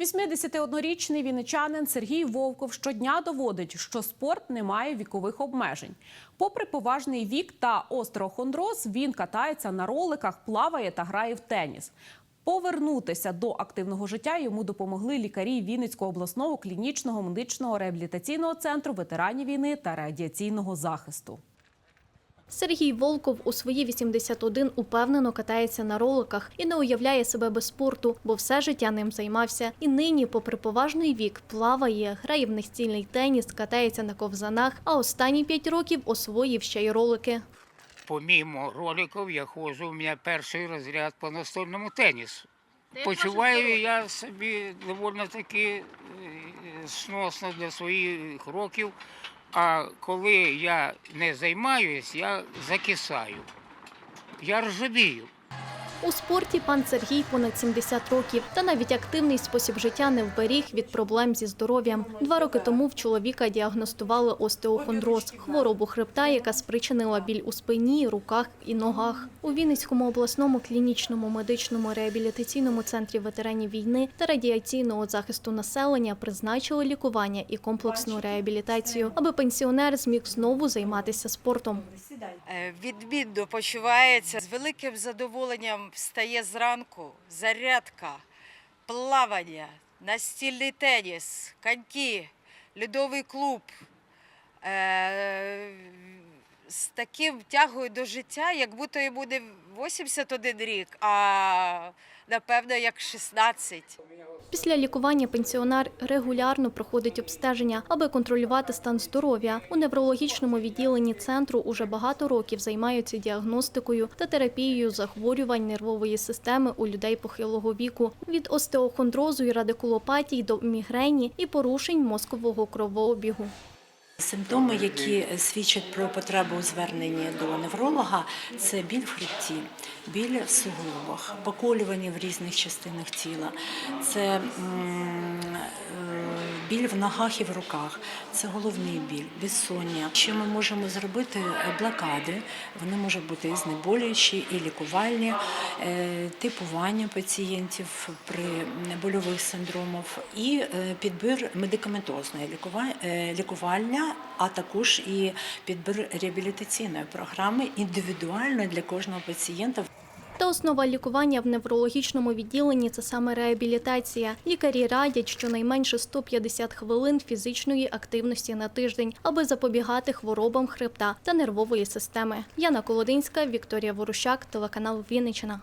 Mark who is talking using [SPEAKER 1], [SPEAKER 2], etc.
[SPEAKER 1] 81-річний вінничанин Сергій Вовков щодня доводить, що спорт не має вікових обмежень. Попри поважний вік та остеохондроз, він катається на роликах, плаває та грає в теніс. Повернутися до активного життя йому допомогли лікарі Вінницького обласного клінічного медичного реабілітаційного центру ветеранів війни та радіаційного захисту.
[SPEAKER 2] Сергій Волков у свої 81 упевнено катається на роликах і не уявляє себе без спорту, бо все життя ним займався. І нині, попри поважний вік, плаває, грає в настільний теніс, катається на ковзанах, а останні п'ять років освоїв ще й ролики.
[SPEAKER 3] Помимо роликів, я ходжу, у мене перший розряд по настольному тенісу. Почуваю я собі доволі таки е, сносно для своїх років, а коли я не займаюсь, я закисаю. Я ржавію.
[SPEAKER 2] У спорті пан Сергій понад 70 років, та навіть активний спосіб життя не вберіг від проблем зі здоров'ям. Два роки тому в чоловіка діагностували остеохондроз – хворобу хребта, яка спричинила біль у спині, руках і ногах. У Вінницькому обласному клінічному медичному реабілітаційному центрі ветеранів війни та радіаційного захисту населення призначили лікування і комплексну реабілітацію, аби пенсіонер зміг знову займатися спортом.
[SPEAKER 4] Е, Відмінно почувається з великим задоволенням встає зранку, зарядка, плавання, настільний теніс, коньки, льодовий клуб. Е, З таким тягою до життя, як будто йому не 81 рік, а напевно як 16.
[SPEAKER 2] Після лікування пенсіонер регулярно проходить обстеження, аби контролювати стан здоров'я. У неврологічному відділенні центру уже багато років займаються діагностикою та терапією захворювань нервової системи у людей похилого віку від остеохондрозу і радикулопатій до мігрені і порушень мозкового кровообігу.
[SPEAKER 5] Симптоми, які свідчать про потребу у зверненні до невролога, це біль в хребті, біль в суглобах, поколювання в різних частинах тіла, це е, біль в ногах і в руках, це головний біль, безсоння. Що ми можемо зробити? Блокади, вони можуть бути і знеболюючі, і лікувальні, е, типування пацієнтів при больових синдромах і е, підбір медикаментозної лікува- лікування, а також і підбір реабілітаційної програми індивідуально для кожного пацієнта.
[SPEAKER 2] Та основа лікування в неврологічному відділенні це саме реабілітація. Лікарі радять щонайменше 150 хвилин фізичної активності на тиждень, аби запобігати хворобам хребта та нервової системи. Яна Колодинська, Вікторія Ворущак, телеканал Вінниччина.